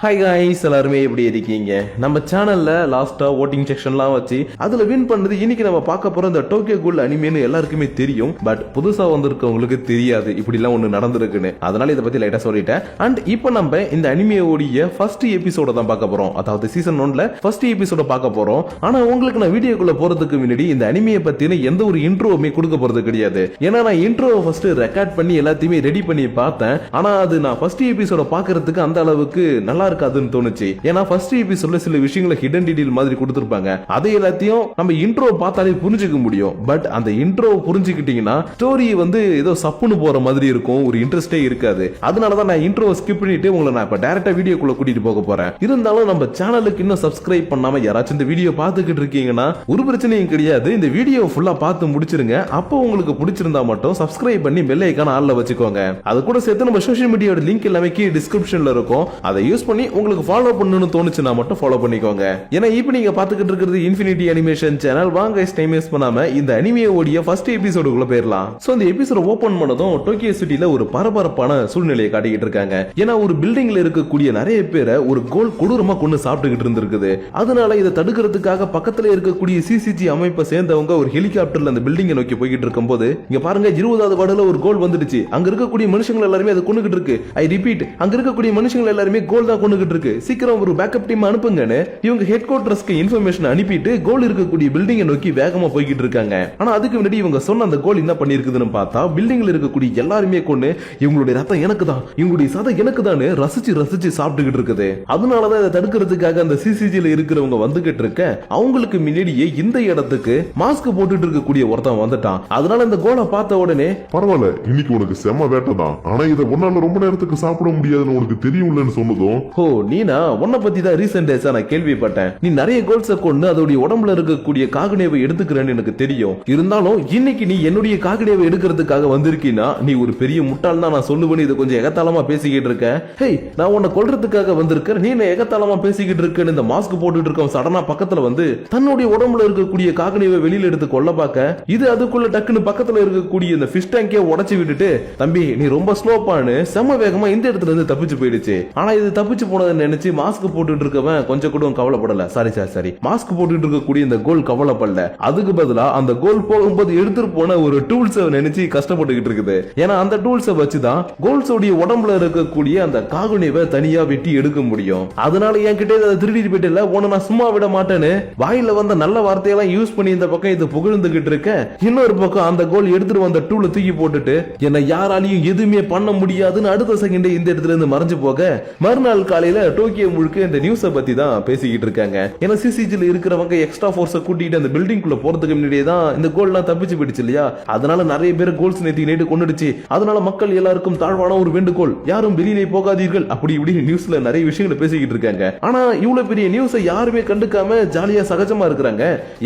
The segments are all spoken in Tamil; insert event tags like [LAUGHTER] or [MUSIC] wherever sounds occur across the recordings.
ஹாய் காய்ஸ் எல்லாருமே எப்படி இருக்கீங்க? நம்ம சேனல்ல லாஸ்டா ஓட்டிங் செக்ஷன்லாம் வச்சு அதுல வின் பண்ணது இன்னைக்கு நம்ம பார்க்க போற இந்த டோக்கியோ கோல் அனிமேன்னு எல்லாருக்குமே தெரியும். பட் புதுசா வந்திருக்கவங்களுக்கு தெரியாது. இப்படிலாம் ஒண்ணு நடந்திருக்குன்னு. அதனால இதை பத்தி லைட்டா சொல்லிட்டேன். அண்ட் இப்போ நம்ம இந்த அனிமையோடைய ஃபர்ஸ்ட் எபிசோட தான் பார்க்க போறோம். அதாவது சீசன் ஒன்ல ஃபர்ஸ்ட் எபிசோட பார்க்க போறோம். ஆனா உங்களுக்கு நான் வீடியோக்குள்ள போறதுக்கு முன்னாடி இந்த அனிமையை பத்தின எந்த ஒரு இன்ட்ரோவுமே கொடுக்க போறது கிடையாது. ஏன்னா நான் இன்ட்ரோவை ஃபர்ஸ்ட் ரெக்கார்ட் பண்ணி எல்லாத்தையுமே ரெடி பண்ணி பார்த்தேன். ஆனா அது நான் ஃபர்ஸ்ட் எபிசோட பாக்குறதுக்கு அந்த அளவுக்கு நல்லா இருக்காதுன்னு தோணுச்சு. ஏன்னா ஃபர்ஸ்ட் எபிசோட்ல சில விஷயங்களை ஹிடன் டீடைல் மாதிரி கொடுத்துருப்பாங்க. அதை எல்லாத்தையும் நம்ம இன்ட்ரோ பார்த்தாலே புரிஞ்சுக்க முடியும். பட் அந்த இன்ட்ரோ புரிஞ்சுக்கிட்டீங்கன்னா ஸ்டோரி வந்து ஏதோ சப்புன்னு போற மாதிரி இருக்கும். ஒரு இன்ட்ரெஸ்டே இருக்காது. அதனாலதான் நான் இன்ட்ரோ ஸ்கிப் பண்ணிட்டு உங்களை நான் இப்ப டேரக்டா வீடியோக்குள்ள கூட்டிட்டு போக போறேன். இருந்தாலும் நம்ம சேனலுக்கு இன்னும் சப்ஸ்கிரைப் பண்ணாம யாராச்சும் இந்த வீடியோ பார்த்துக்கிட்டு இருக்கீங்கன்னா ஒரு பிரச்சனையும் கிடையாது. இந்த வீடியோ ஃபுல்லா பார்த்து முடிச்சிருங்க. அப்போ உங்களுக்கு பிடிச்சிருந்தா மட்டும் சப்ஸ்கிரைப் பண்ணி பெல் ஐக்கான ஆள்ல வச்சுக்கோங்க. அது கூட சேர்த்து நம்ம சோஷியல் மீடியாவோட லிங்க் எல்லாமே கீழே டிஸ்கிரிப்ஷன்ல இருக்கும். அதை யூஸ் பண்ணி பண்ணி உங்களுக்கு ஃபாலோ பண்ணணும்னு தோணுச்சுன்னா மட்டும் ஃபாலோ பண்ணிக்கோங்க. ஏன்னா இப்போ நீங்க பாத்துக்கிட்டு இருக்கிறது இன்ஃபினிட்டி அனிமேஷன் சேனல் வாங்க டைம் வேஸ்ட் பண்ணாம இந்த அனிமே ஓடிய ஃபர்ஸ்ட் எபிசோடுக்குள்ள போயிடலாம் சோ இந்த எபிசோட ஓபன் பண்ணதும் டோக்கியோ சிட்டில ஒரு பரபரப்பான சூழ்நிலையை காட்டிக்கிட்டு இருக்காங்க. ஏன்னா ஒரு பில்டிங்ல இருக்கக்கூடிய நிறைய பேரை ஒரு கோல் கொடூரமா கொண்டு சாப்பிட்டுக்கிட்டு இருந்திருக்குது. அதனால இதை தடுக்கிறதுக்காக பக்கத்துல இருக்கக்கூடிய சிசிஜி அமைப்பை சேர்ந்தவங்க ஒரு ஹெலிகாப்டர்ல அந்த பில்டிங்கை நோக்கி போய்கிட்டு இருக்கும்போது இங்க பாருங்க இருபதாவது வார்டுல ஒரு கோல் வந்துடுச்சு. அங்க இருக்கக்கூடிய மனுஷங்க எல்லாருமே அதை கொண்டுகிட்டு இருக்கு. ஐ ரிப்பீட் அங்க இருக்கக்கூடிய மனுஷங்க எல்லாருமே கோல் தான் கொண்டுகிட்டு இருக்கு சீக்கிரம் ஒரு பேக்கப் டீம் அனுப்புங்கன்னு இவங்க ஹெட் குவார்டர்ஸ்க்கு இன்ஃபர்மேஷன் அனுப்பிட்டு கோல் இருக்கக்கூடிய பில்டிங்கை நோக்கி வேகமா போய்கிட்டு இருக்காங்க. ஆனா அதுக்கு முன்னாடி இவங்க சொன்ன அந்த கோல் என்ன பண்ணிருக்குதுன்னு பார்த்தா பில்டிங்ல இருக்கக்கூடிய எல்லாருமே கொண்டு இவங்களுடைய ரத்தம் எனக்கு தான் இவங்களுடைய சதை எனக்கு தான் ரசிச்சு ரசிச்சு சாப்பிட்டுக்கிட்டு இருக்குது. அதனாலதான் இதை தடுக்கிறதுக்காக அந்த சிசிஜில இருக்கிறவங்க வந்துகிட்டு இருக்க அவங்களுக்கு முன்னாடியே இந்த இடத்துக்கு மாஸ்க் போட்டுட்டு இருக்கக்கூடிய ஒருத்தன் வந்துட்டான். அதனால இந்த கோலை பார்த்த உடனே பரவாயில்ல இன்னைக்கு உனக்கு செம்ம வேட்டை தான். ஆனா இதை உன்னால ரொம்ப நேரத்துக்கு சாப்பிட முடியாதுன்னு உனக்கு தெரியும்லன்னு சொன்னதும் ஓ நீனா? உன்னை பத்தி தான் ரீசெண்ட் டேஸா நான் கேள்விப்பட்டேன். நீ நிறைய கோல்ஸ கொண்டு அதோடைய உடம்புல இருக்கக்கூடிய காகனேவை எடுத்துக்கிறேன்னு எனக்கு தெரியும். இருந்தாலும் இன்னைக்கு நீ என்னுடைய காகனேவை எடுக்கிறதுக்காக வந்திருக்கீனா? நீ ஒரு பெரிய முட்டாள் தான் நான் சொல்லுவேன் இதை கொஞ்சம் எகத்தாளமா பேசிக்கிட்டு இருக்கேன். ஹேய் நான் உன்னை கொல்றதுக்காக வந்திருக்கேன். நீ என்ன எகத்தாளமா பேசிக்கிட்டு இருக்கேன்னு இந்த மாஸ்க் போட்டுட்டு இருக்கோம் சடனா பக்கத்துல வந்து தன்னுடைய உடம்புல இருக்கக்கூடிய காகனேவை வெளியில எடுத்து கொல்ல பார்க்க இது அதுக்குள்ள டக்குன்னு பக்கத்துல இருக்கக்கூடிய இந்த ஃபிஷ் டேங்கே உடைச்சு விட்டுட்டு தம்பி நீ ரொம்ப ஸ்லோப்பானு செம வேகமா இந்த இடத்துல இருந்து தப்பிச்சு போயிடுச்சு. ஆனா இது தப்பிச்சு அடிச்சு போனதை நினைச்சு மாஸ்க் போட்டுட்டு இருக்கவன் கொஞ்சம் கூட கவலைப்படல. சாரி சார் சாரி மாஸ்க் போட்டுட்டு இருக்கக்கூடிய இந்த கோல் கவலைப்படல. அதுக்கு பதிலா அந்த கோல் போகும்போது எடுத்துட்டு போன ஒரு டூல்ஸ் நினைச்சு கஷ்டப்பட்டுக்கிட்டு இருக்குது. ஏன்னா அந்த டூல்ஸை வச்சுதான் கோல்ஸ் உடைய உடம்புல இருக்கக்கூடிய அந்த காகுனிவை தனியா வெட்டி எடுக்க முடியும். அதனால என்கிட்ட அதை திருடிட்டு போயிட்டு உன்னை நான் சும்மா விட மாட்டேன்னு வாயில வந்த நல்ல வார்த்தையெல்லாம் யூஸ் பண்ணி இந்த பக்கம் இது புகழ்ந்துகிட்டு இருக்கேன் இன்னொரு பக்கம் அந்த கோல் எடுத்துட்டு வந்த டூலை தூக்கி போட்டுட்டு என்னை யாராலையும் எதுவுமே பண்ண முடியாதுன்னு அடுத்த செகண்டே இந்த இடத்துல இருந்து மறைஞ்சு போக. மறுநாள் காலையில டோக்கியோ முழுக்க இந்த நியூஸை பத்தி தான் பேசிக்கிட்டு இருக்காங்க. ஏன்னா சிசிஜில இருக்கிறவங்க எக்ஸ்ட்ரா ஃபோர்ஸை கூட்டிட்டு அந்த பில்டிங் குள்ள போறதுக்கு முன்னாடியே தான் இந்த கோல்லாம் தப்பிச்சு போயிடுச்சு இல்லையா? அதனால நிறைய பேர் கோல்ஸ் நேத்தி நேட்டு கொண்டுடுச்சு. அதனால மக்கள் எல்லாருக்கும் தாழ்வான ஒரு வேண்டுகோள் யாரும் வெளியிலே போகாதீர்கள் அப்படி இப்படின்னு நியூஸ்ல நிறைய விஷயங்களை பேசிக்கிட்டு இருக்காங்க. ஆனா இவ்வளவு பெரிய நியூஸை யாருமே கண்டுக்காம ஜாலியா சகஜமா இருக்கிறாங்க.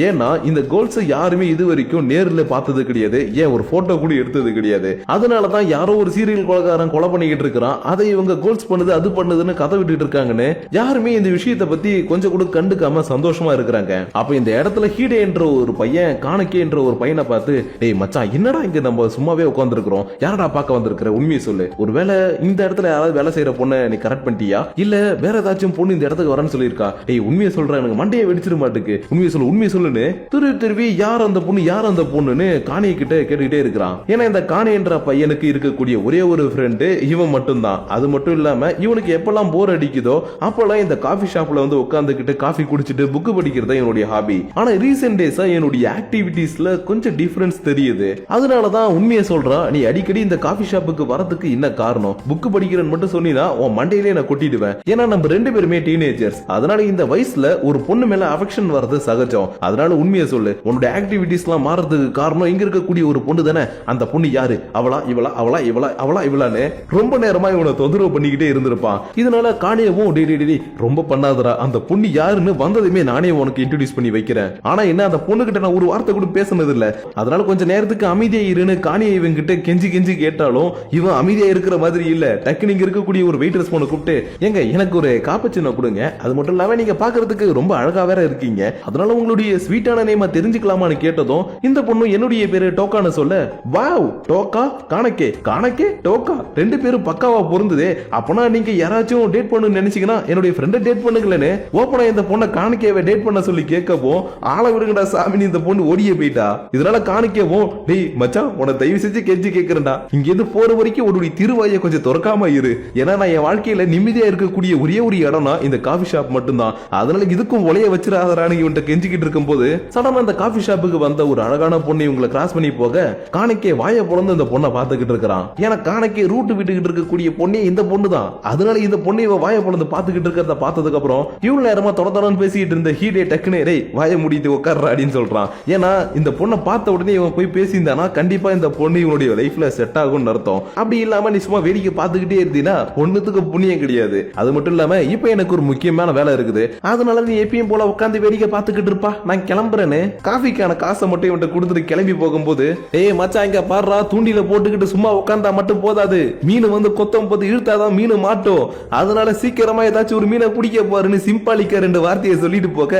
ஏன்னா இந்த கோல்ஸை யாருமே இது வரைக்கும் நேர்ல பார்த்தது கிடையாது ஏன் ஒரு போட்டோ கூட எடுத்தது கிடையாது. அதனாலதான் யாரோ ஒரு சீரியல் கொலகாரன் கொலை பண்ணிக்கிட்டு இருக்கிறான் அதை இவங்க கோல்ஸ் பண்ணுது அது பண்ணுதுன்னு கதை விட்டுட்டு இருக்காங்கன்னு யாருமே இந்த விஷயத்தை பத்தி கொஞ்சம் கூட கண்டுக்காம சந்தோஷமா இருக்கிறாங்க. அப்ப இந்த இடத்துல ஹீடே என்ற ஒரு பையன் காணக்கே என்ற ஒரு பையனை பார்த்து டேய் மச்சான் என்னடா இங்க நம்ம சும்மாவே உட்காந்துருக்கிறோம் யாரடா பார்க்க வந்திருக்கிற? உண்மையை சொல்லு. ஒருவேளை இந்த இடத்துல யாராவது வேலை செய்யற பொண்ணை நீ கரெக்ட் பண்ணிட்டியா? இல்ல வேற ஏதாச்சும் பொண்ணு இந்த இடத்துக்கு வரேன்னு சொல்லியிருக்கா? டேய் உண்மையை சொல்றேன் எனக்கு மண்டையை வெடிச்சிட மாட்டுக்கு உண்மையை சொல்லு உண்மையை சொல்லுன்னு திரு திருவி யார் அந்த பொண்ணு யார் அந்த பொண்ணுன்னு காணியை கிட்ட கேட்டுக்கிட்டே இருக்கிறான். ஏன்னா இந்த காணி என்ற பையனுக்கு இருக்கக்கூடிய ஒரே ஒரு ஃப்ரெண்டு இவன் மட்டும்தான். அது மட்டும் இல்லாம இவனுக்கு எப்பெல்லாம் போர் அடிக்குதோ அப்போல்லாம் இந்த காஃபி ஷாப்ல வந்து உட்காந்துக்கிட்டு காஃபி குடிச்சிட்டு புக்கு படிக்கிறது என்னுடைய ஹாபி ஆனா ரீசெண்ட் டேஸா என்னுடைய ஆக்டிவிட்டீஸ்ல கொஞ்சம் டிஃபரன்ஸ் தெரியுது. அதனாலதான் உண்மையை சொல்றான் நீ அடிக்கடி இந்த காஃபி ஷாப்புக்கு வரதுக்கு என்ன காரணம்? புக்கு படிக்கிறேன்னு மட்டும் சொன்னீங்கன்னா உன் மண்டையிலே நான் கொட்டிடுவேன். ஏன்னா நம்ம ரெண்டு பேருமே டீனேஜர்ஸ் அதனால இந்த வயசுல ஒரு பொண்ணு மேல அஃபெக்ஷன் வர்றது சகஜம். அதனால உண்மையை சொல்லு உன்னோட ஆக்டிவிட்டீஸ் எல்லாம் மாறதுக்கு காரணம் இங்க இருக்கக்கூடிய ஒரு பொண்ணு தானே? அந்த பொண்ணு யாரு? அவளா இவளா அவளா இவளா அவளா இவளான்னு ரொம்ப நேரமா இவனை தொந்தரவு பண்ணிக்கிட்டே இருந்திருப்பான். இதனால காணியவும் டே டே, டே, டே, ரொம்ப பண்ணாதடா. அந்த பொண்ணு யாருன்னு வந்ததுமே நானே உனக்கு இன்ட்ரடியூஸ் பண்ணி வைக்கிறேன். ஆனா என்ன அந்த பொண்ணு கிட்ட நான் ஒரு வார்த்தை கூட பேசுனது இல்ல அதனால கொஞ்ச நேரத்துக்கு அமைதியா இருன்னு காணியை இவன் கிட்ட கெஞ்சி கெஞ்சி கேட்டாலும் இவன் அமைதியா இருக்கிற மாதிரி இல்ல. டக்கு நீங்க இருக்கக்கூடிய ஒரு வெயிட்ரஸ் பொண்ணை கூப்பிட்டு ஏங்க எனக்கு ஒரு காப்பச்சினோ கொடுங்க. அது மட்டும் இல்லாம நீங்க பாக்குறதுக்கு ரொம்ப அழகா வேற இருக்கீங்க. அதனால உங்களுடைய ஸ்வீட்டான நேம தெரிஞ்சுக்கலாமான்னு கேட்டதும் இந்த பொண்ணு என்னுடைய பேரு டோக்கான்னு சொல்ல வாவ் டோக்கா காணக்கே காணக்கே டோக்கா. ரெண்டு பேரும் பக்காவா பொருந்துதே. அப்பனா நீங்க யாராச்சும் டேட் பண்ணு நினைச்சீங்கன்னா என்னுடைய ஃப்ரெண்டை டேட் பண்ணுங்களேன்னு ஓப்பனா இந்த பொண்ணை காணிக்கையவை டேட் பண்ண சொல்லி கேட்கவும் ஆள விடுங்கடா சாமி இந்த பொண்ணு ஓடியே போயிட்டா. இதனால காணிக்கவும் டேய் மச்சான் உன தயவு செஞ்சு கெஞ்சி கேட்கிறேன்டா. இங்க இருந்து போற வரைக்கும் உன்னுடைய திருவாயை கொஞ்சம் திறக்காம இரு. ஏன்னா நான் என் வாழ்க்கையில நிம்மதியா இருக்கக்கூடிய ஒரே ஒரு இடம்னா இந்த காஃபி ஷாப் மட்டும்தான். அதனால இதுக்கும் ஒலைய வச்சிடாதான்னு இவன்ட்ட கெஞ்சிக்கிட்டு இருக்கும்போது சடனா அந்த காஃபி ஷாப்புக்கு வந்த ஒரு அழகான பொண்ணு இவங்களை கிராஸ் பண்ணி போக காணிக்கை வாய பிறந்து இந்த பொண்ணை பார்த்துக்கிட்டு இருக்கிறான். ஏன்னா காணிக்கை ரூட்டு விட்டுக்கிட்டு இருக்கக்கூடிய பொண்ணே இந்த பொண்ணு தான் அதனால இந்த பொண்ணை இவ வாய பொழுது பார்த்துக்கிட்டு இருக்கிறத பார்த்ததுக்கு அப்புறம் இவ்வளவு நேரமா தொட தொடர்ந்து பேசிக்கிட்டு இருந்த ஹீடே டக்குனே டேய் வாயை மூடிட்டு உட்கார்ற அப்படின்னு சொல்றான். ஏன்னா இந்த பொண்ணை பார்த்த உடனே இவன் போய் பேசியிருந்தானா கண்டிப்பா இந்த பொண்ணு இவனுடைய லைஃப்ல செட் ஆகும்னு அர்த்தம். அப்படி இல்லாம நீ சும்மா வேடிக்கை பார்த்துக்கிட்டே இருந்தீங்கன்னா பொண்ணுத்துக்கு புண்ணியம் கிடையாது. அது மட்டும் இல்லாம இப்ப எனக்கு ஒரு முக்கியமான வேலை இருக்குது. அதனால நீ எப்பயும் போல உட்காந்து வேடிக்கை பார்த்துக்கிட்டு இருப்பா. நான் கிளம்புறேன்னு காஃபிக்கான காசை மட்டும் இவன்ட்ட கொடுத்துட்டு கிளம்பி போகும்போது ஏய் மச்சான் இங்க பாடுறா தூண்டில போட்டுக்கிட்டு சும்மா உட்காந்தா மட்டும் போதாது. மீன் வந்து கொத்தம் போது இழுத்தாதான் மீன் மாட்டும். அதனால சீக்கிரமா ஏதாச்சும் ஒரு மீனை பிடிக்க போறேன்னு சிம்பாலிக்க ரெண்டு வார்த்தையை சொல்லிட்டு போக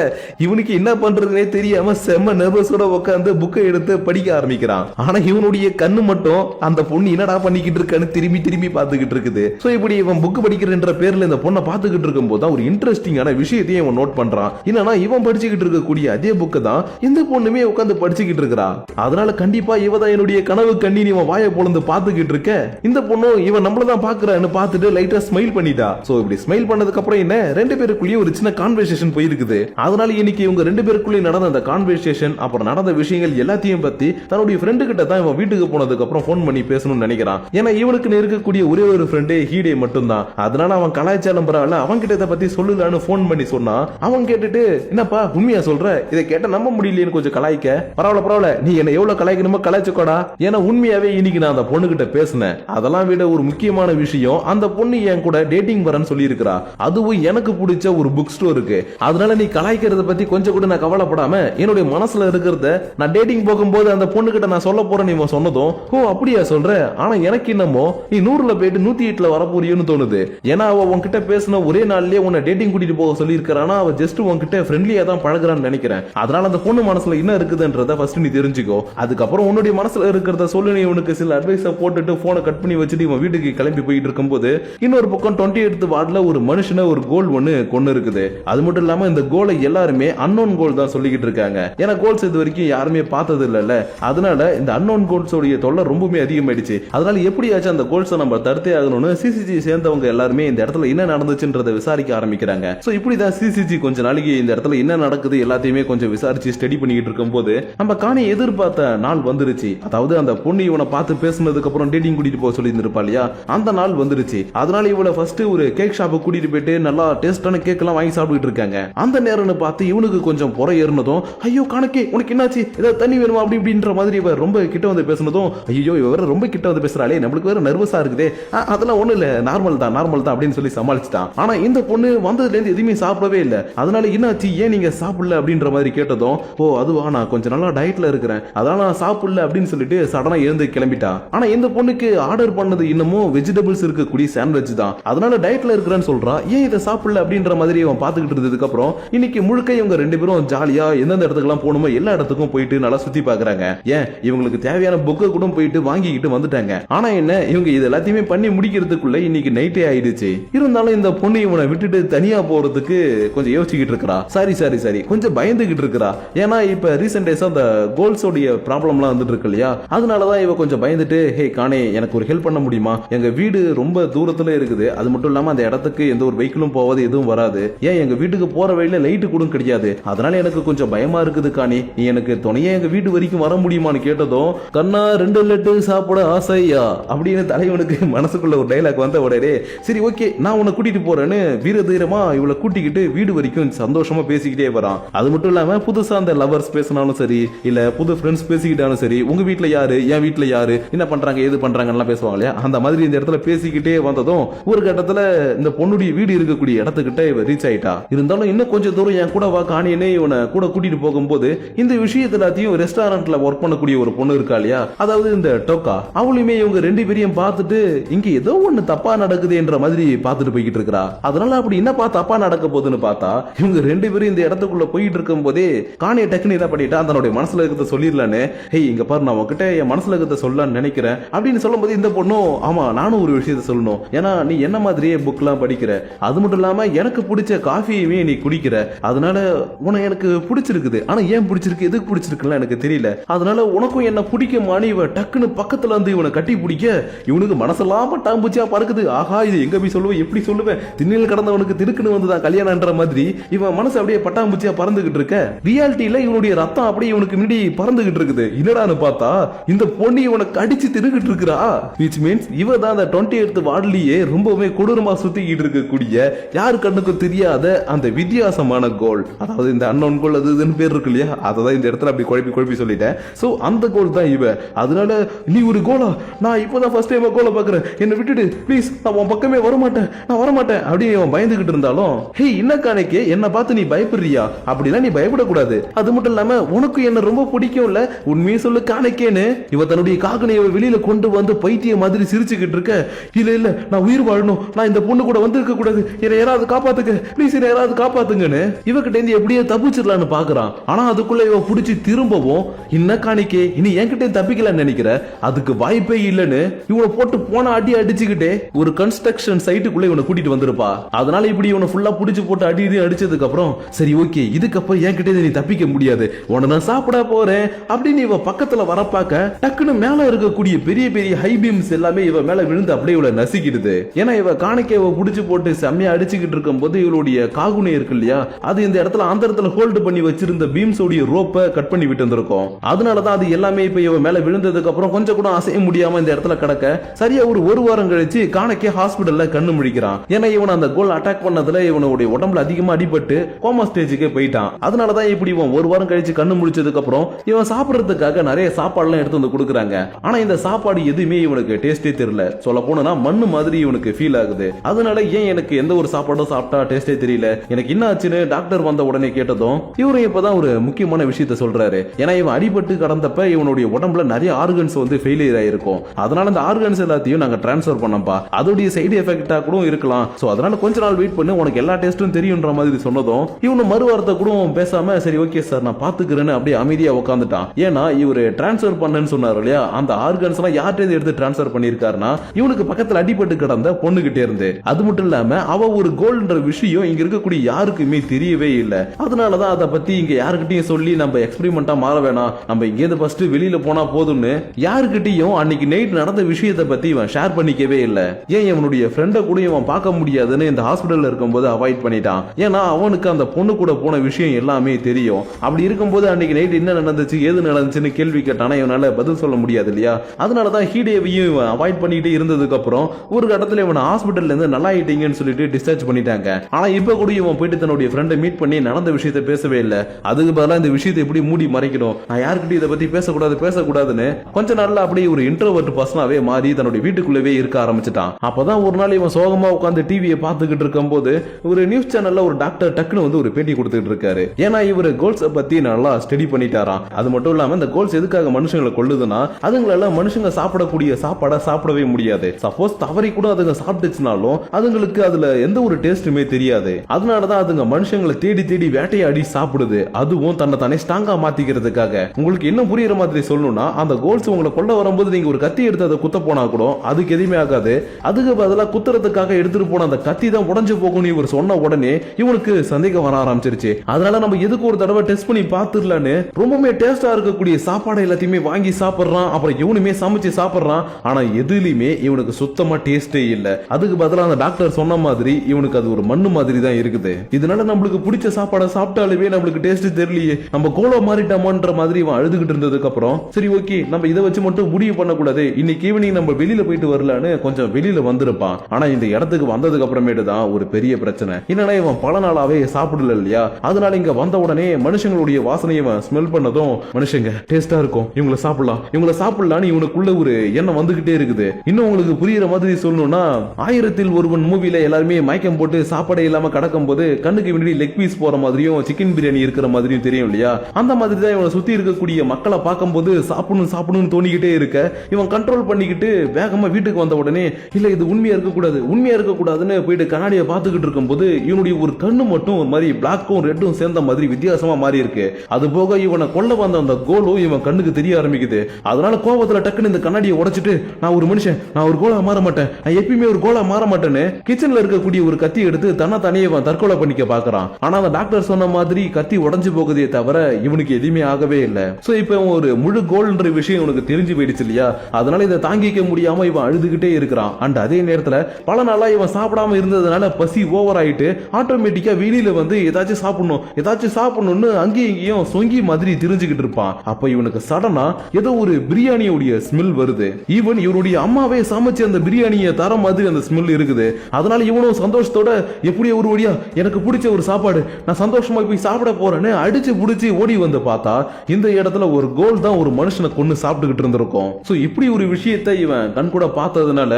இவனுக்கு என்ன பண்றதுனே தெரியாம செம்ம நர்வஸோட உட்காந்து புக்கை எடுத்து படிக்க ஆரம்பிக்கிறான். ஆனா இவனுடைய கண்ணு மட்டும் அந்த பொண்ணு என்னடா பண்ணிக்கிட்டு இருக்கான்னு திரும்பி திரும்பி பார்த்துக்கிட்டு இருக்குது. ஸோ இப்படி இவன் புக் படிக்கிறன்ற பேர்ல இந்த பொண்ணை பார்த்துக்கிட்டு இருக்கும் போது தான் ஒரு இன்ட்ரெஸ்டிங்கான விஷயத்தையும் இவன் நோட் பண்றான். என்னன்னா இவன் படிச்சுக்கிட்டு இருக்கக்கூடிய அதே புக்கு தான் இந்த பொண்ணுமே உட்காந்து படிச்சுக்கிட்டு இருக்கிறா. அதனால கண்டிப்பா இவ தான் என்னுடைய கனவு கண்ணி இவன் வாயை பொழுந்து பார்த்துக்கிட்டு இருக்க இந்த பொண்ணும் இவன் நம்மள தான் பாக்குறான்னு பார்த்துட்டு லைட்டா ஸ்மைல் பண்ணிட்டா. ஸோ இப்படி ஸ்மைல் பண்ணதுக்கப்புறம் என்ன? ரெண்டு பேருக்குள்ளேயே ஒரு சின்ன கான்வர்சேஷன் போயிருக்குது. அதனால இன்னைக்கு இவங்க ரெண்டு பேருக்குள்ளேயும் நடந்த அந்த கான்வர்சேஷன் அப்புறம் நடந்த விஷயங்கள் எல்லாத்தையும் பத்தி தன்னுடைய ஃப்ரெண்டு கிட்ட தான் இவன் வீட்டுக்கு போனதுக்கு அப்புறம் ஃபோன் பண்ணி பேசணும்னு நினைக்கிறான். ஏன்னா இவனுக்கு இருக்கக்கூடிய ஒரே ஒரு ஃப்ரெண்டே ஹீடே மட்டும்தான். அதனால அவன் கலாச்சாரம் பரவாயில்ல அவன் கிட்ட இதை பத்தி சொல்லலான்னு ஃபோன் பண்ணி சொன்னான். அவன் கேட்டுட்டு என்னப்பா உண்மையா சொல்ற? இதை கேட்ட நம்ப முடியலையேன்னு கொஞ்சம் கலாய்க்க. பரவாயில்ல பரவாயில்ல. நீ என்ன எவ்வளவு கலாய்க்கணுமோ கலாய்ச்சிக்கோடா. ஏன்னா உண்மையாவே இன்னைக்கு நான் அந்த பொண்ணு கிட்ட பேசினேன். அதெல்லாம் விட ஒரு முக்கியமான விஷயம் அந்த பொண்ணு என் கூட டேட்டிங் சொல்லி சொல்லியிருக்கிறா. அதுவும் எனக்கு பிடிச்ச ஒரு புக் ஸ்டோர் இருக்கு. அதனால நீ கலாய்க்கிறத பத்தி கொஞ்சம் கூட நான் கவலைப்படாம என்னுடைய மனசுல இருக்கிறத நான் டேட்டிங் போகும்போது அந்த பொண்ணு கிட்ட நான் சொல்ல போறேன் நீ சொன்னதும் ஓ அப்படியா சொல்ற? ஆனா எனக்கு என்னமோ நீ நூறுல போயிட்டு நூத்தி எட்டுல வரப்போறியோன்னு தோணுது. ஏன்னா அவ உன்கிட்ட பேசின ஒரே நாள்லயே உன்னை டேட்டிங் கூட்டிட்டு போக சொல்லியிருக்கிறானா அவ ஜஸ்ட் உன்கிட்ட ஃப்ரெண்ட்லியா தான் பழகுறான்னு நினைக்கிறேன். அதனால அந்த பொண்ணு மனசுல என்ன இருக்குதுன்றத ஃபர்ஸ்ட் நீ தெரிஞ்சுக்கோ. அதுக்கப்புறம் உன்னுடைய மனசுல இருக்கிறத சொல்லு நீ உனக்கு சில அட்வைஸ போட்டுட்டு போனை கட் பண்ணி வச்சுட்டு இவன் வீட்டுக்கு கிளம்பி போயிட்டு இருக்கும்போது இன்னொரு பக்கம் டுவெண்ட்டி எடுத்து வார்டில் ஒரு மனுஷனை ஒரு கோல் ஒன்னு கொண்டு இருக்குது. அது மட்டும் இல்லாமல் இந்த கோலை எல்லாருமே அன்னோன் கோல் தான் சொல்லிக்கிட்டு இருக்காங்க. ஏன்னா கோல்ஸ் இது வரைக்கும் யாருமே பார்த்தது இல்லைல்ல. அதனால இந்த அன்னோன் கோல்ஸோடைய தொல்லை ரொம்பவுமே அதிகமாயிடுச்சு. அதனால எப்படியாச்சும் அந்த கோல்ஸை நம்ம தடுத்தே ஆகணும்னு சிசிஜி சேர்ந்தவங்க எல்லாருமே இந்த இடத்துல என்ன நடந்துச்சுன்றதை விசாரிக்க ஆரம்பிக்கிறாங்க. ஸோ இப்படி தான் சிசிஜி கொஞ்ச நாளைக்கு இந்த இடத்துல என்ன நடக்குது எல்லாத்தையுமே கொஞ்சம் விசாரிச்சு ஸ்டடி பண்ணிக்கிட்டு இருக்கும்போது நம்ம காணி எதிர்பார்த்த நாள் வந்துருச்சு. அதாவது அந்த பொண்ணு இவனை பார்த்து பேசுனதுக்கு அப்புறம் டேட்டிங் கூட்டிட்டு போக சொல்லி இருந்திருப்பா இல்லையா? அந்த நாள் வந்துருச்சு. அதனால இவளை ஃபர்ஸ்ட் ஒரு கேக் ஷாப்பு கூட்டிட்டு போயிட்டு நல்லா டேஸ்டான கேக் எல்லாம் வாங்கி சாப்பிட்டுட்டு இருக்காங்க. அந்த நேரம்னு பார்த்து இவனுக்கு கொஞ்சம் புற ஏறினதும் ஐயோ கணக்கே உனக்கு என்னாச்சு? ஏதாவது தண்ணி வேணுமா? அப்படி இப்படின்ற மாதிரி இவர் ரொம்ப கிட்ட வந்து பேசுனதும் ஐயோ இவ வேற ரொம்ப கிட்ட வந்து பேசுறாளே நம்மளுக்கு வேற நர்வஸா இருக்குது. "ஆ, அதெல்லாம் ஒண்ணு இல்ல. நார்மல் தான் நார்மல் தான் அப்படின்னு சொல்லி சமாளிச்சிட்டான். ஆனா இந்த பொண்ணு வந்ததுல இருந்து எதுவுமே சாப்பிடவே இல்ல. அதனால என்னாச்சு? ஏன் நீங்க சாப்பிடல? அப்படின்ற மாதிரி கேட்டதும் ஓ அதுவா? நான் கொஞ்சம் நல்லா டயட்ல இருக்கிறேன். அதனால நான் சாப்பிடல அப்படின்னு சொல்லிட்டு சடனா எழுந்து கிளம்பிட்டா. ஆனா இந்த பொண்ணுக்கு ஆர்டர் பண்ணது இன்னமும் வெஜிடபிள்ஸ் இருக்கக்கூடிய சாண்ட்விச் தான். அதனால டயட்ல இருக்கிறேன்னு சொல்றான் ஏன் இதை சாப்பிடல அப்படின்ற மாதிரி அவன் பார்த்துக்கிட்டு இருந்ததுக்கு அப்புறம் இன்னைக்கு முழுக்க இவங்க ரெண்டு பேரும் ஜாலியா எந்தெந்த இடத்துக்குலாம் போகணுமோ எல்லா இடத்துக்கும் போயிட்டு நல்லா சுத்தி பாக்குறாங்க ஏன்? இவங்களுக்கு தேவையான புக்கை கூட போயிட்டு வாங்கிக்கிட்டு வந்துட்டாங்க. ஆனா என்ன? இவங்க இது எல்லாத்தையுமே பண்ணி முடிக்கிறதுக்குள்ள இன்னைக்கு நைட்டே ஆயிடுச்சு. இருந்தாலும் இந்த பொண்ணு இவனை விட்டுட்டு தனியா போறதுக்கு கொஞ்சம் யோசிச்சுக்கிட்டு இருக்கா சாரி சாரி சாரி. கொஞ்சம் பயந்துகிட்டு இருக்கிறா. ஏன்னா இப்ப ரீசெண்ட் டேஸ் அந்த கோல்ஸோடைய ப்ராப்ளம்லாம் வந்துட்டு இருக்கு இல்லையா? அதனாலதான் இவ கொஞ்சம் பயந்துட்டு ஹே காணே எனக்கு ஒரு ஹெல்ப் பண்ண முடியுமா? எங்க வீடு ரொம்ப தூரத்துல இருக்குது. அது மட்டும் இல்லாம அந்த இடத்துக்கு எந்த ஒரு வெஹிக்கிளும் போவது எதுவும் வராது. ஏன் எங்க வீட்டுக்கு போற வழியில லைட்டு கூட கிடையாது அதனால எனக்கு கொஞ்சம் பயமா இருக்குது காணி. நீ எனக்கு துணையே எங்க வீட்டு வரைக்கும் வர முடியுமான்னு கேட்டதும் கண்ணா ரெண்டு லட்டு சாப்பிட ஆசையா? அப்படின்னு தலைவனுக்கு [LAUGHS] மனசுக்குள்ள ஒரு டைலாக் வந்த உடனே சரி ஓகே நான் உன்னை கூட்டிட்டு போறேன்னு வீர தீரமா இவளை கூட்டிக்கிட்டு வீடு வரைக்கும் சந்தோஷமா பேசிக்கிட்டே வரான். அது மட்டும் இல்லாம புதுசா அந்த லவர்ஸ் பேசினாலும் சரி இல்ல புது ஃப்ரெண்ட்ஸ் பேசிக்கிட்டாலும் சரி உங்க வீட்டில் யாரு? என் வீட்டில் யாரு? என்ன பண்றாங்க? ஏது பண்றாங்கன்னு பேசுவாங்க இல்லையா? அந்த மாதிரி இந்த இடத்துல பேசிக்கிட்டே வந்ததும் ஒரு கட்டத்துல இந்த பொண்ணுடைய வீடு இருக்கக்கூடிய இடத்துக்கிட்ட இவ ரீச் ஆயிட்டா? இருந்தாலும் இன்னும் கொஞ்சம் தூரம் என் கூட வா காணியனே இவனை கூட கூட்டிட்டு போகும்போது இந்த விஷயத்த எல்லாத்தையும் ரெஸ்டாரண்ட்ல ஒர்க் பண்ணக்கூடிய ஒரு பொண்ணு இருக்கா இல்லையா? அதாவது இந்த டோக்கா. அவளுமே இவங்க ரெண்டு பேரையும் பார்த்துட்டு இங்க ஏதோ ஒண்ணு தப்பா நடக்குதுன்ற மாதிரி பார்த்துட்டு போய்கிட்டு இருக்கா அதனால அப்படி என்னப்பா தப்பா நடக்க போகுதுன்னு பார்த்தா இவங்க ரெண்டு பேரும் இந்த இடத்துக்குள்ள போயிட்டு இருக்கும் போதே காணிய டக்குன்னு என்ன பண்ணிட்டா தன்னுடைய மனசுல இருக்கிறத சொல்லிடலான்னு ஹேய் இங்க பாரு நான் உங்ககிட்ட என் மனசுல இருக்கிறத சொல்லலாம்னு நினைக்கிறேன். அப்படின்னு சொல்லும்போது இந்த பொண்ணும் ஆமா நானும் ஒரு விஷயத்த சொல்லணும். ஏன்னா நீ என்ன மாதிரியே புக்லாம் படிக்கிற. அது மட்டும் இல்லாம எனக்கு பிடிச்ச காஃபியுமே நீ குடிக்கிற. அதனால உனக்கு எனக்கு பிடிச்சிருக்குது. ஆனா ஏன் பிடிச்சிருக்கு? எதுக்கு பிடிச்சிருக்குலாம் எனக்கு தெரியல. அதனால உனக்கும் என்ன பிடிக்குமான்னு இவன் டக்குன்னு பக்கத்துல வந்து இவனை கட்டி பிடிக்க இவனுக்கு மனசெல்லாம் பட்டாம்பூச்சியா பறக்குது. ஆஹா இது எங்க போய் சொல்லுவேன் எப்படி சொல்லுவேன் திண்ணில் கடந்தவனுக்கு திடுக்குன்னு வந்துதான் கல்யாணம்ன்ற மாதிரி இவன் மனசு அப்படியே பட்டாம்பூச்சியா பறந்துகிட்டு இருக்க. ரியாலிட்டியில இவனுடைய ரத்தம் அப்படியே இவனுக்கு முன்னாடி பறந்துகிட்டு இருக்குது. என்னடான்னு பார்த்தா இந்த பொண்ணு இவனை கடிச்சு திருகிட்டு இருக்கிறா. விச் மீன்ஸ் இவ தான் அந்த டுவெண்ட்டி எய்த் வார்டுலயே ரொம்பவே கொடூரமாக சுத்திக்கிட்டு இருக்கக்கூடிய யார் கண்ணுக்கும் தெரியாத அந்த வித்தியாசமான கோல் அதாவது இந்த அன்னோன் கோல் அது இதுன்னு பேர் இருக்கு இல்லையா? அதை தான் இந்த இடத்துல அப்படி குழப்பி குழப்பி சொல்லிட்டேன். ஸோ அந்த கோல் தான் இவ. அதனால நீ ஒரு கோலா நான் இப்போ தான் ஃபர்ஸ்ட் டைம் கோலை பார்க்குறேன். என்னை விட்டுட்டு ப்ளீஸ் நான் உன் பக்கமே வரமாட்டேன். நான் வரமாட்டேன். அப்படின்னு அவன் பயந்துகிட்டு இருந்தாலும் ஹே என்ன காணிக்கே? என்னை பார்த்து நீ பயப்படுறியா? அப்படிலாம் நீ பயப்படக்கூடாது. அது மட்டும் இல்லாம உனக்கு என்ன ரொம்ப பிடிக்கும்ல. உண்மையை சொல்லு காணிக்கேன்னு. இவ தன்னுடைய காகனையை வெளியில கொண்டு வந்து பைத்திய மாதிரி சிரிச்சுக்கிட்டு இருக்க இல்ல இல்ல நான் உயிர் வாழணும். நான் இந்த பொண்ணு கூட வந்திருக்க கூடாது. என்னை யாராவது காப்பாத்துங்க. ப்ளீஸ் என்னை யாராவது காப்பாத்துங்கன்னு இவகிட்ட இருந்து எப்படியே தப்பிச்சிடலான்னு பாக்குறான். ஆனா அதுக்குள்ள இவ புடிச்சு திரும்பவும் என்ன காணிக்கே இனி என்கிட்ட தப்பிக்கலாம்னு நினைக்கிற? அதுக்கு வாய்ப்பே இல்லைன்னு இவனை போட்டு போன அடி அடிச்சுக்கிட்டே ஒரு கன்ஸ்ட்ரக்ஷன் சைட்டுக்குள்ள இவனை கூட்டிட்டு வந்திருப்பா. அதனால இப்படி இவனை ஃபுல்லா புடிச்சு போட்டு அடி அடி அடிச்சதுக்கு அப்புறம் சரி ஓகே இதுக்கப்புறம் என்கிட்ட நீ தப்பிக்க முடியாது. உன்னை நான் சாப்பிட போறேன். அப்படின்னு இவ பக்கத்துல வர பார்க்க டக்குன்னு மேல இருக்கக்கூடிய பெரிய பெரிய ஹை பீம்ஸ் எல்லாமே இவ மேல விழுந்து அப்படியே இவளை நசுக்கிடுது. ஏன்னா இவ காணிக்க இவ பிடிச்சி போட்டு செம்மையா அடிச்சுக்கிட்டு இருக்கும் போது இவளுடைய காகுனி இருக்கு இல்லையா? அது இந்த இடத்துல அந்த இடத்துல ஹோல்டு பண்ணி வச்சிருந்த பீம்ஸோடைய ரோப்பை கட் பண்ணி விட்டு இருந்திருக்கும் அதனாலதான் அது எல்லாமே இப்ப இவ மேல விழுந்ததுக்கு அப்புறம் கொஞ்சம் கூட அசைய முடியாம இந்த இடத்துல கிடக்க சரியா ஒரு ஒரு வாரம் கழிச்சு காணக்கே ஹாஸ்பிடல்ல கண்ணு முழிக்கிறான். ஏன்னா இவன் அந்த கோல் அட்டாக் பண்ணதுல இவனுடைய உடம்புல அதிகமா அடிபட்டு கோமா ஸ்டேஜுக்கு போயிட்டான். அதனாலதான் இப்படி இவன் ஒரு வாரம் கழிச்சு கண்ணு முழிச்சதுக்கு அப்புறம் இவன் சாப்பிடுறதுக்காக நிறைய சாப்பாடுலாம் எடுத்து வந்து கொடுக்குறாங்க. ஆனா இந்த சாப்பாடு எதுவுமே இவனுக்கு டேஸ்டே தெரியல. சொல்ல போனா மண்ணு மாதிரி இவனுக்கு ஃபீல் ஆகுது. அதனால ஏன் எனக்கு எந்த ஒரு சாப்பாடும் சாப்பிட்டா டேஸ்டே தெரியல? எனக்கு என்ன ஆச்சுன்னு டாக்டர் வந்த உடனே கேட்டதும் இவரும் இப்பதான் ஒரு முக்கியமான விஷயத்த சொல்றாரு. ஏன்னா இவன் அடிபட்டு கடந்தப்ப இவனுடைய உடம்புல நிறைய ஆர்கன்ஸ் வந்து ஃபெயிலியர் ஆயிருக்கும். அதனால அந்த ஆர்கன்ஸ் எல்லாத்தையும் நாங்க டிரான்ஸ்ஃபர் பண்ணப்பா அதோடைய சைடு எஃபெக்டா கூட இருக்கலாம். சோ அதனால கொஞ்ச நாள் வெயிட் பண்ணி உனக்கு எல்லா டேஸ்ட்டும் தெரியுன்ற மாதிரி சொன்னதும் இவனு மறுவாரத்தை கூட பேசாம சரி ஓகே சார் நான் பாத்துக்கிறேன்னு அப்படியே அமைதியா உட்காந்துட்டான் ஏன்னா இவர் டிரான்ஸ்ஃபர் பண்ணன்னு சொன்னார் இல்லையா? அந்த ஆர்கன்ஸ் எல்லாம் யார்கிட்ட எடுத்து டிரான்ஸ்ஃபர் பண்ணிருக்காருன்னா இவனுக்கு பக்கத்துல அடிபட்டு கிடந்த பொண்ணுகிட்டே இருந்து அது மட்டும் இல்லாம அவ ஒரு கோல்ன்ற விஷயம் இங்க இருக்கக்கூடிய யாருக்குமே தெரியவே இல்லை. அதனாலதான் அதை பத்தி இங்க யாருக்கிட்டையும் சொல்லி நம்ம எக்ஸ்பெரிமெண்டா மாற வேணாம். நம்ம இங்கேருந்து ஃபர்ஸ்ட் வெளியில போனா போதும்னு யாருக்கிட்டையும் அன்னைக்கு நைட் நடந்த விஷயத்தை பத்தி இவன் ஷேர் பண்ணிக்கவே இல்லை. ஏன் இவனுடைய ஃப்ரெண்டை கூட இவன் பார்க்க முடியாதுன்னு இந்த ஹாஸ்பிட்டல்ல இருக்கும்போது அவாய்ட் பண்ணிட்டான். ஏன்னா அவனுக்கு அந்த பொண்ணு கூட போன விஷயம் எல்லாமே தெரியும். அப்படி இருக்கும்போது அன்னைக்கு நைட் என்ன நடந்துச்சு ஏது நடந்துச்சுன்னு கேள்வி கேட்டானா இவனால பதில் சொல்ல முடியாது இல்லையா? அதனாலதான் ஹீடேவையும் இவன் அவாய்ட் பண்ணிட்டு இருந்ததுக்கு அப்புறம் ஒரு கட்டத்தில் இவன் ஹாஸ்பிட்டல்ல இருந்து நல்லா ஆயிட்டீங்கன்னு சொல்லிட்டு டிஸ்சார்ஜ் பண்ணிட்டாங்க. ஆனா இப்ப கூட இவன் போயிட்டு தன்னுடைய ஃப்ரெண்டை மீட் பண்ணி நடந்த விஷயத்தை பேசவே இல்ல. அதுக்கு பதிலா இந்த விஷயத்தை எப்படி மூடி மறைக்கணும்? நான் யாருக்கிட்டையும் இதை பத்தி பேசக்கூடாது பேசக்கூடாதுன்னு கொஞ்ச நாள்ல அப்படியே ஒரு இன்ட்ரோவர்ட் பர்சனாவே மாறி தன்னுடைய வீட்டுக்குள்ளவே இருக்க ஆரம்பிச்சிட்டான். அப்பதான் ஒரு நாள் இவன் சோகமா உட்காந்து டிவியை பார்த்துக்கிட்டு இருக்கும்போது ஒரு நியூஸ் சேனல்ல ஒரு டாக்டர் டக்குன்னு வந்து ஒரு பேட்டி கொடுத்துட்டு இருக்காரு. ஏன்னா இவர் கோல்ஸ் பத்தி நல்லா ஸ்டடி பண்ணிட்டாராம். அது மட்டும் இல்லாம இந்த கோல்ஸ் எதுக்காக மனுஷங்களை கொள்ளுதுன்னா அதுங்களால மனுஷங்க சாப்பிடக்கூடிய சாப்பாடை சாப்பிடவே முடியாது. சப்போஸ் தவறி கூட அதுங்க சாப்பிட்டுச்சுனாலும் அதுங்களுக்கு அதுல எந்த ஒரு டேஸ்ட்டுமே தெரியாது. அதனாலதான் அதுங்க மனுஷங்களை தேடி தேடி வேட்டையாடி சாப்பிடுது. அதுவும் தன்னை தானே ஸ்ட்ராங்கா மாத்திக்கிறதுக்காக. உங்களுக்கு இன்னும் புரியுற மாதிரி சொல்லணும்னா அந்த கோல்ஸ் உங்களை கொல்ல வரும்போது நீங்க ஒரு கத்தி எடுத்து அதை குத்த போனா கூட அதுக்கு எதுவுமே ஆகாது. அதுக்கு பதிலா குத்துறதுக்காக எடுத்துட்டு போன அந்த கத்தி தான் உடஞ்சு போகும்னு இவர் சொன்ன உடனே இவனுக்கு சந்தேகம் வர ஆரம்பிச்சிருச்சு. அதனால நம்ம எதுக்கு ஒரு தடவை டெஸ்ட் பண்ணி பார்த்துடலான்னு ரொம்பவுமே டேஸ்டா இருக்கக்கூடிய சாப்பாடு எல்லாத்தையுமே வாங்கி சாப்பிடுறான். அப்புறம் இவனுமே சமைச்சு சாப்பிடுறான். ஆனா எதுலயுமே இவனுக்கு சுத்தமா டேஸ்டே இல்ல. அதுக்கு பதிலா அந்த டாக்டர் சொன்ன மாதிரி இவனுக்கு அது ஒரு மண்ணு மாதிரி தான் இருக்குது. இதனால நம்மளுக்கு பிடிச்ச சாப்பாடை சாப்பிட்டாலுமே நம்மளுக்கு டேஸ்ட் தெரியலையே. நம்ம கோலம் மாறிட்டோமான்ற மாதிரி இவன் அழுதுகிட்டு இருந்ததுக்கு அப்புறம் சரி ஓகே நம்ம இதை வச்சு மட்டும் முடிவு பண்ணக்கூடாது. இன்னைக்கு ஈவினிங் நம்ம வெளியில போயிட்டு வரலான்னு கொஞ்சம் வெளியில வந்திருப்பான். ஆனா இந்த இடத்துக்கு வந்ததுக்கு அப்புறமேட்டு தான் ஒரு பெரிய பிரச்சனை. என்னன்னா இவன் பல நாளாவே சாப்பிடல இல்லையா? அதனால இங்க வந்த உடனே மனுஷங்களுடைய வாசனையை இவன் ஸ்மெல் பண்ணதும் மனுஷங்க டேஸ்டா இருக்கும். இவங்கள சாப்பிடலாம். இவங்கள சாப்பிடலாம்னு இவனுக்குள்ள ஒரு எண்ணம் வந்துகிட்டே இருக்குது. இன்னும் உங்களுக்கு புரியுற மாதிரி சொல்லணும்னா ஆயிரத்தில் ஒருவன் மூவில எல்லாருமே மயக்கம் போட்டு சாப்பாடே இல்லாம கடக்கும் போது கண்ணுக்கு முன்னாடி லெக் பீஸ் போற மாதிரியும் சிக்கன் பிரியாணி இருக்கிற மாதிரியும் தெரியும் இல்லையா? அந்த மாதிரி தான் இவனை சுத்தி இருக்கக்கூடிய மக்களை பார்க்கும்போது சாப்பிடணும் சாப்பிடணும்னு தோணிக்கிட்டே இருக்க. இவன் கண்ட்ரோல் பண்ணிக்கிட்டு வேகமா வீட்டுக்கு வந்த உடனே இல்லை இது உண்மையா இருக்கக்கூடாது உண்மையா இருக்கக்கூடாதுன்னு போயிட்டு கண்ணாடியை பார்த்துக்கிட்டு இருக்கும்போது இவனுடைய ஒரு கண்ணு மட்டும் ஒரு மாதிரி பிளாக்கும் ரெட்டும் சேர்ந்த மாதிரி வித்தியாசமா மாறி இருக்கு அது போக இவனை கொல்ல வந்த அந்த கோலும் இவன் கண்ணுக்கு தெரிய ஆரம்பிக்குது. அதனால கோபத்துல டக்குன்னு இந்த கண்ணாடியை உடைச்சிட்டு நான் ஒரு மனுஷன் நான் ஒரு கோலா மாற மாட்டேன். நான் எப்பயுமே ஒரு கோலா மாற மாட்டேன். மாட்டேன்னு கிச்சன்ல இருக்கக்கூடிய ஒரு கத்தி எடுத்து தன்னை தனியே இவன் தற்கொலை பண்ணிக்க பாக்குறான் ஆனா அந்த டாக்டர் சொன்ன மாதிரி கத்தி உடஞ்சு போகுதே தவிர இவனுக்கு எதுவுமே ஆகவே இல்லை. சோ இப்ப இவன் ஒரு முழு கோல்ன்ற விஷயம் இவனுக்கு தெரிஞ்சு போயிடுச்சு இல்லையா? அதனால இதை தாங்கிக்க முடியாம இவன் அழுதுகிட்டே இருக்கிறான். அண்ட் அதே நேரத்துல பல நாளா இவன் சாப்பிடாம இருந்ததுனால பசி ஓவர் ஆயிட்டு ஆட்டோமேட்டிக்கா வெளியில வந்து ஏதாச்சும் சாப்பிடணும் ஏதாச்சும் சாப்பிடணும்னு அங்கேயும் இங்கேயும் சொங்கி மாதிரி தெரிஞ்சுக்கிட்டு இருப்பான். அப்ப இவனுக்கு சடனா ஏதோ ஒரு பிரியாணியோடைய ஸ்மெல் வருது. ஈவன் இவனுடைய அம்மாவே சமைச்சு அந்த பிரியாணியை தர மாதிரி அந்த ஸ்மெல் இருக்கு இருக்குது. அதனால இவனும் சந்தோஷத்தோட எப்படியோ ஒரு வழியா எனக்கு பிடிச்ச ஒரு சாப்பாடு நான் சந்தோஷமா போய் சாப்பிட போறேன்னு அடிச்சு புடிச்சு ஓடி வந்து பார்த்தா இந்த இடத்துல ஒரு கோல் தான் ஒரு மனுஷனை கொண்டு சாப்பிட்டுக்கிட்டு இருந்திருக்கும். ஸோ இப்படி ஒரு விஷயத்தை இவன் கண் கூட பார்த்ததுனால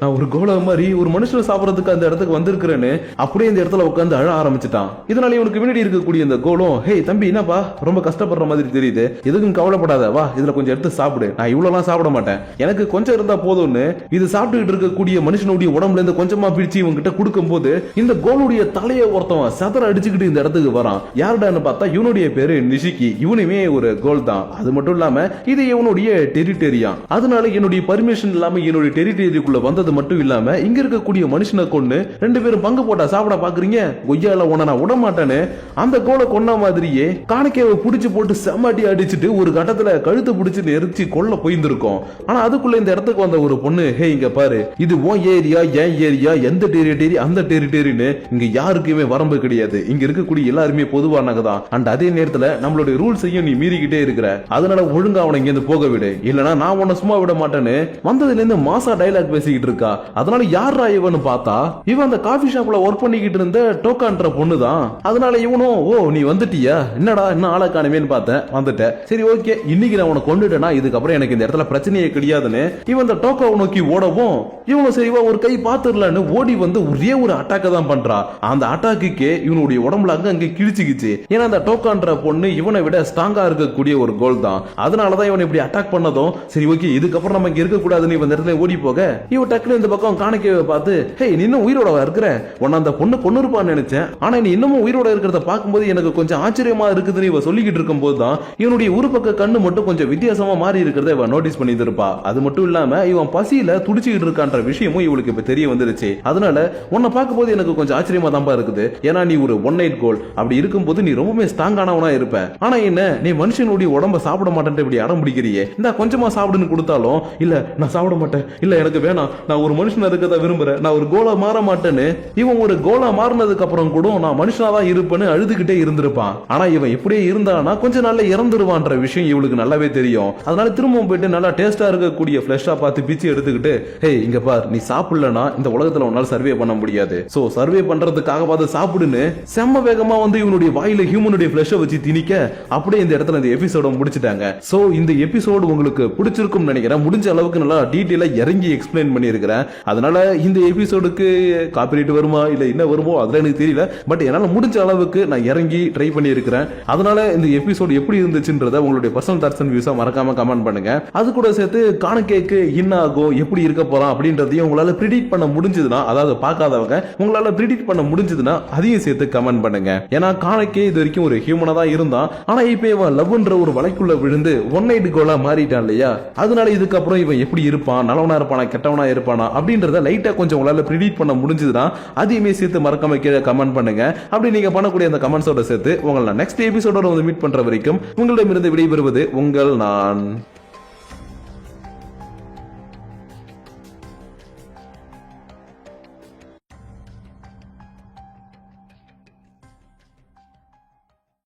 நான் ஒரு கோல மாதிரி ஒரு மனுஷனை சாப்பிட்றதுக்கு அந்த இடத்துக்கு வந்திருக்கிறேன்னு அப்படியே இந்த இடத்துல உட்காந்து அழ ஆரம்பிச்சிட்டான். இதனால இவனுக்கு முன்னாடி இருக்கக்கூடிய இந்த கோலும் ஹே தம்பி என்னப்பா? ரொம்ப கஷ்டப்படுற மாதிரி தெரியுது. எதுக்கும் கவலைப்படாத. வா இதுல கொஞ்சம் எடுத்து சாப்பிடு. நான் இவ்வளவுலாம் சாப்பிட மாட்டேன். எனக்கு கொஞ்சம் இருந்தா போதும்னு இது சாப்பிட்டுக்கிட்டு இருக்கக்கூடிய மனுஷனுடைய உடம்புல இருந்து கொஞ்சமா பிரிச்சு இவங்க கிட்ட கொடுக்கும்போது இந்த கோலுடைய தலையை ஒருத்தவன் சதர அடிச்சுக்கிட்டு இந்த இடத்துக்கு வரான். யாருடான்னு பார்த்தா இவனுடைய பேரு நிஷிக்கி இவனுமே ஒரு கோல் தான். அது மட்டும் இல்லாம இது இவனுடைய டெரிட்டரியா அதனால என்னுடைய பர்மிஷன் இல்லாம என்னுடைய டெரிட்டரிக்குள்ள வந்தது மட்டும் இல்லாம இங்க இருக்கக்கூடிய மனுஷனை கொண்டு ரெண்டு பேரும் பங்கு போட்டா சாப்பிட பாக்குறீங்க? கொய்யால உன நான் விட மாட்டேன்னு. அந்த கோலை கொன்ன மாதிரியே காணிக்கையை புடிச்சு போட்டு செம்மாட்டி அடிச்சுட்டு ஒரு கட்டத்துல கழுத்து பிடிச்சு நெரிச்சு கொல்ல போயிருந்திருக்கோம். ஆனா அதுக்குள்ள இந்த இடத்துக்கு வந்த ஒரு பொண்ணு ஹே இங்க பாரு. இது ஓ ஏரியா என் ஏரியா எந்த டெரிட்டரி அந்த டெரிட்டரின்னு இங்க யாருக்குமே வரம்பு கிடையாது. இங்க இருக்கக்கூடிய எல்லாருமே பொதுவானவங்க தான். அண்ட் அதே நேரத்துல நம்மளுடைய ரூல்ஸையும் நீ மீறிக்கிட்டே இருக்கிற. அதனால ஒழுங்கா அவனை இங்க இருந்து போக விடு. இல்லனா நான் உன்னை சும்மா விட மாட்டேன்னு வந்ததுல இருந்து மாசா டைலாக் பேசிக்கிட்டு இருக்கா. அதனால யார் இவன்னு பார்த்தா? இவன் அந்த காஃபி ஷாப்ல ஒர்க் பண்ணிக்கிட்டு இருந்த டோக்கான்ற பொண்ணு தான் அதனால இவனும் ஓ நீ வந்துட்டியா? என்னடா இன்னும் ஆளை காணுமேன்னு பார்த்தேன். வந்துட்டேன் சரி ஓகே இன்னைக்கு நான் உன்னை கொண்டுட்டேனா? இதுக்கப்புறம் எனக்கு இந்த இடத்துல பிரச்சனையே கிடையாதுன்னு இவன் அந்த டோக்காவை நோக்கி ஓடவும் இவனும் சரிவா ஒரு கை பார்த்து பாத்துடலான்னு ஓடி வந்து ஒரே ஒரு அட்டாக்க தான் பண்றா. அந்த அட்டாக்குக்கே இவனுடைய உடம்புல அங்க அங்க கிழிச்சுக்கிச்சு. ஏன்னா அந்த டோக்கான்ற பொண்ணு இவனை விட ஸ்ட்ராங்கா இருக்கக்கூடிய ஒரு கோல் தான். அதனாலதான் இவன் இப்படி அட்டாக் பண்ணதும் சரி ஓகே இதுக்கப்புறம் நம்ம இங்க இருக்கக்கூடாதுன்னு இவன் இடத்துல ஓடி போக இவன் டக்குனு இந்த பக்கம் காணிக்கையை பார்த்து ஹே நீ இன்னும் உயிரோட இருக்கிற? உன்னை அந்த பொண்ணு கொண்டு இருப்பான்னு நினைச்சேன். ஆனா நீ இன்னமும் உயிரோட இருக்கிறத பார்க்கும்போது எனக்கு கொஞ்சம் ஆச்சரியமா இருக்குதுன்னு இவன் சொல்லிக்கிட்டு இருக்கும்போது தான் இவனுடைய ஒரு பக்க கண்ணு மட்டும் கொஞ்சம் வித்தியாசமா மாறி இருக்கிறத இவன் நோட்டீஸ் பண்ணிட்டு இருப்பா. அது மட்டும் இல்லாம இவன் பசியில துடிச்சுக்கிட்டு இருக்கான்ற விஷயமும் இவளுக்கு இப்ப தெரிய வந்துருச்சு. அதனால உன்னை பார்க்கும்போது எனக்கு கொஞ்சம் ஆச்சரியமா தான்ப்பா இருக்குது. ஏன்னா நீ ஒரு ஒன் நைட் கோல் அப்படி இருக்கும்போது நீ ரொம்பவே ஸ்ட்ராங்கானவனா இருப்ப. ஆனா என்ன நீ மனுஷனுடைய உடம்ப சாப்பிட மாட்டேன்ட்டு இப்படி அடம் பிடிக்கிறியே. இந்த கொஞ்சமா சாப்பிடுன்னு கொடுத்தாலும் இல்ல நான் சாப்பிட மாட்டேன். இல்ல எனக்கு வேணாம். நான் ஒரு மனுஷனா இருக்கத விரும்புறேன். நான் ஒரு கோலா மாற மாட்டேன்னு இவன் ஒரு கோலா மாறினதுக்கு அப்புறம் கூட நான் மனுஷனா தான் இருப்பேன்னு அழுதுகிட்டே இருந்திருப்பான். ஆனா இவன் இப்படியே இருந்தானா கொஞ்ச நாள்ல இறந்துருவான்ற விஷயம் இவளுக்கு நல்லாவே தெரியும். அதனால திரும்பவும் போயிட்டு நல்லா டேஸ்டா இருக்கக்கூடிய ஃபிளஷா பார்த்து பிச்சு எடுத்துக்கிட்டு ஹே இங்க பார். நீ சாப்பிடலனா இந்த உலகத்துல உன்னால சர்வே பண்ண முடியாது. சோ சர்வே பண்றதுக்காக பார்த்து சாப்பிடுன்னு செம்ம வேகமா வந்து இவனுடைய வாயில ஹியூமனுடைய ஃபிளஷை வச்சு திணிக்க அப்படியே இந்த இடத்துல இந்த எபிசோட முடிச்சிட்டாங்க. சோ இந்த எபிசோடு உங்களுக்கு பிடிச்சிருக்கும் நினைக்கிறேன். முடிஞ்ச அளவுக்கு நல்லா டீட்டெயிலா இறங்கி எக்ஸ்பிளைன் பண்ணியிருக்கிறேன். அதனால இந்த எபிசோடுக்கு காப்பிரைட் வருமா இல்ல என்ன வருமோ அதெல்லாம் எனக்கு தெரியல. பட் என்னால முடிஞ்ச அளவுக்கு நான் இறங்கி ட்ரை பண்ணியிருக்கிறேன். அதனால இந்த எபிசோடு எப்படி இருந்துச்சுன்றத உங்களுடைய பர்சனல் தாட்ஸ் அண்ட் வியூஸா மறக்காம கமெண்ட் பண்ணுங்க. அது கூட சேர்த்து காணக்கேக்கு என்ன ஆகும் எப்படி இருக்க போறான் அப்படின்றதையும் உங்களால ப்ரிடிக்ட் பண்ண முடிஞ்சதுன்னா அதாவது பார்க்காதவங்க உங்களால ப்ரிடிக்ட் பண்ண முடிஞ்சதுன்னா அதையும் சேர்த்து கமெண்ட் பண்ணுங்க. ஏன்னா காணக்கே இது வரைக்கும் ஒரு ஹியூமனா தான் இருந்தான். ஆனா இப்ப இவன் லவ்ன்ற ஒரு வலைக்குள்ள விழுந்து ஒன் நைட் கோலா மாறிட்டான் இல்லையா? அதனால இதுக்கப்புறம் இவன் எப்படி இருப்பான்? நல்லவனா இருப்பானா? கெட்டவனா இருப்பானா? அப்படின்றத லைட்டா கொஞ்சம் உங்களால ப்ரிடிக்ட் பண்ண முடிஞ்சதுன்னா அதையுமே சேர்த்து மறக்காம கீழே கமெண்ட் பண்ணுங்க. அப்படி நீங்க பண்ணக்கூடிய அந்த கமெண்ட்ஸோட சேர்த்து உங்களை நெக்ஸ்ட் எபிசோடோட வந்து மீட் பண்ற வரைக்கும் உங்களிடமிருந்து விடைபெறுவது உங்கள் நான்.